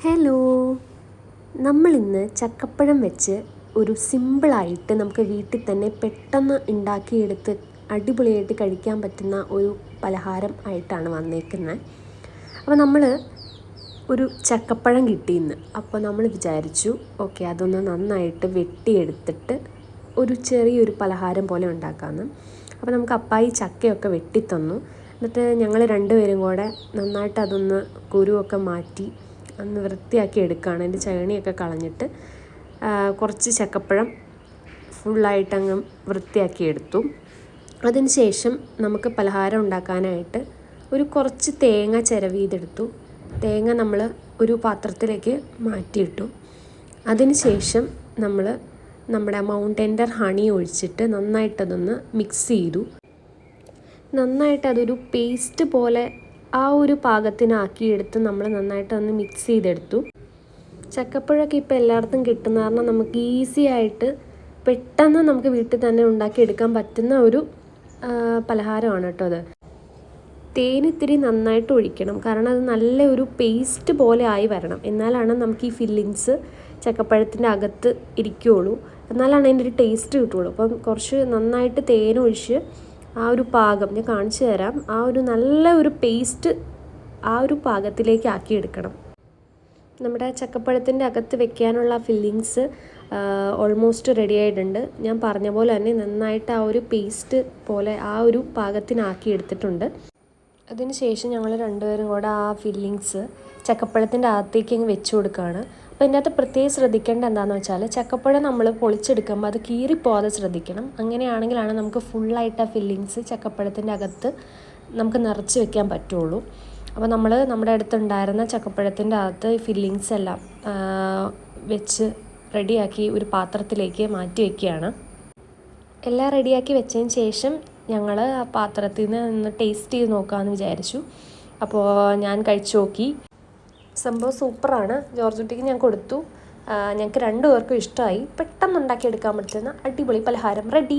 Hello നമ്മളിന്ന് ചക്കപ്പഴം വെച്ച് ഒരു സിമ്പിളായിട്ട് നമുക്ക് വീട്ടിൽ തന്നെ പെട്ടെന്ന് ഉണ്ടാക്കിയെടുത്ത് അടിപൊളിയായിട്ട് കഴിക്കാൻ പറ്റുന്ന ഒരു പലഹാരം ആയിട്ടാണ് വന്നേക്കുന്നത് അപ്പോൾ നമ്മൾ ഒരു ചക്കപ്പഴം കിട്ടിയിന്ന് അപ്പോൾ നമ്മൾ വിചാരിച്ചു ഓക്കെ അതൊന്ന് നന്നായിട്ട് വെട്ടിയെടുത്തിട്ട് ഒരു ചെറിയൊരു പലഹാരം പോലെ ഉണ്ടാക്കാമെന്ന് അപ്പോൾ നമുക്ക് അപ്പായി ചക്കയൊക്കെ വെട്ടിത്തന്നു. എന്നിട്ട് ഞങ്ങൾ രണ്ടുപേരും കൂടെ നന്നായിട്ട് അതൊന്ന് കുരുവൊക്കെ മാറ്റി ഒന്ന് വൃത്തിയാക്കി എടുക്കുകയാണ്. അതിന്റെ ചകണിയൊക്കെ കളഞ്ഞിട്ട് കുറച്ച് ചക്കപ്പഴം ഫുള്ളായിട്ട് അങ്ങ് വൃത്തിയാക്കി എടുത്തു. അതിനുശേഷം നമുക്ക് പലഹാരം ഉണ്ടാക്കാനായിട്ട് ഒരു കുറച്ച് തേങ്ങ ചിരവിയതെടുത്തു. തേങ്ങ നമ്മൾ ഒരു പാത്രത്തിലേക്ക് മാറ്റിയിട്ടു. അതിന് ശേഷം നമ്മൾ നമ്മുടെ മൗണ്ടൻഡർ ഹണി ഒഴിച്ചിട്ട് നന്നായിട്ടതൊന്ന് മിക്സ് ചെയ്തു. നന്നായിട്ട് അതൊരു പേസ്റ്റ് പോലെ ആ ഒരു പാകത്തിനാക്കിയെടുത്ത് നമ്മൾ നന്നായിട്ട് ഒന്ന് മിക്സ് ചെയ്തെടുത്തു. ചക്കപ്പഴമൊക്കെ ഇപ്പോൾ എല്ലായിടത്തും കിട്ടുന്ന കാരണം നമുക്ക് ഈസി ആയിട്ട് പെട്ടെന്ന് നമുക്ക് വീട്ടിൽ തന്നെ ഉണ്ടാക്കിയെടുക്കാൻ പറ്റുന്ന ഒരു പലഹാരമാണ് കേട്ടോ അത്. തേൻ ഇത്തിരി നന്നായിട്ട് ഒഴിക്കണം. കാരണം അത് നല്ല ഒരു പേസ്റ്റ് പോലെ ആയി വരണം. എന്നാലാണ് നമുക്ക് ഈ ഫില്ലിങ്സ് ചക്കപ്പഴത്തിന്റെ അകത്ത് ഇരിക്കുകയുള്ളൂ. എന്നാലാണ് അതിന്റെ ഒരു ടേസ്റ്റ് കിട്ടുകയുള്ളൂ. അപ്പം കുറച്ച് നന്നായിട്ട് തേൻ ഒഴിച്ച് ആ ഒരു പാകം ഞാൻ കാണിച്ചു തരാം. ആ ഒരു നല്ല ഒരു പേസ്റ്റ് ആ ഒരു പാകത്തിലേക്ക് ആക്കിയെടുക്കണം നമ്മുടെ ചക്കപ്പഴത്തിന്റെ അകത്ത് വെക്കാനുള്ള ഫില്ലിങ്സ് ഓൾമോസ്റ്റ് റെഡി ആയിട്ടുണ്ട്. ഞാൻ പറഞ്ഞ പോലെ തന്നെ നന്നായിട്ട് ആ ഒരു പേസ്റ്റ് പോലെ ആ ഒരു പാകത്തിനാക്കി എടുത്തിട്ടുണ്ട്. അതിന് ശേഷം ഞങ്ങൾ രണ്ടുപേരും കൂടെ ആ ഫില്ലിങ്സ് ചക്കപ്പഴത്തിന്റെ അകത്തേക്ക് അങ്ങ് വെച്ച് കൊടുക്കുകയാണ്. അപ്പോൾ ഇതിനകത്ത് പ്രത്യേകം ശ്രദ്ധിക്കേണ്ട എന്താണെന്ന് വെച്ചാൽ ചക്കപ്പഴം നമ്മൾ പൊളിച്ചെടുക്കുമ്പോൾ അത് കീറിപ്പോകാതെ ശ്രദ്ധിക്കണം. അങ്ങനെയാണെങ്കിലാണ് നമുക്ക് ഫുള്ളായിട്ട് ആ ഫില്ലിങ്സ് ചക്കപ്പഴത്തിന്റെ അകത്ത് നമുക്ക് നിറച്ച് വെക്കാൻ പറ്റുള്ളൂ. അപ്പോൾ നമ്മൾ നമ്മുടെ അടുത്തുണ്ടായിരുന്ന ചക്കപ്പഴത്തിന്റെ അകത്ത് ഫില്ലിങ്സ് എല്ലാം വെച്ച് റെഡിയാക്കി ഒരു പാത്രത്തിലേക്ക് മാറ്റി വയ്ക്കുകയാണ് എല്ലാം റെഡിയാക്കി വെച്ചതിന് ശേഷം ഞങ്ങൾ ആ പാത്രത്തിൽ നിന്ന് ഒന്ന് ടേസ്റ്റ് ചെയ്ത് നോക്കാമെന്ന് വിചാരിച്ചു. അപ്പോൾ ഞാൻ കഴിച്ചു നോക്കി. സംഭവം സൂപ്പറാണ്. ജോർജ് കുട്ടിക്ക് ഞാൻ കൊടുത്തു. ഞങ്ങൾക്ക് രണ്ടു പേർക്കും ഇഷ്ടമായി പെട്ടെന്ന് ഉണ്ടാക്കിയെടുക്കാൻ പറ്റുന്ന അടിപൊളി പലഹാരം. റെഡി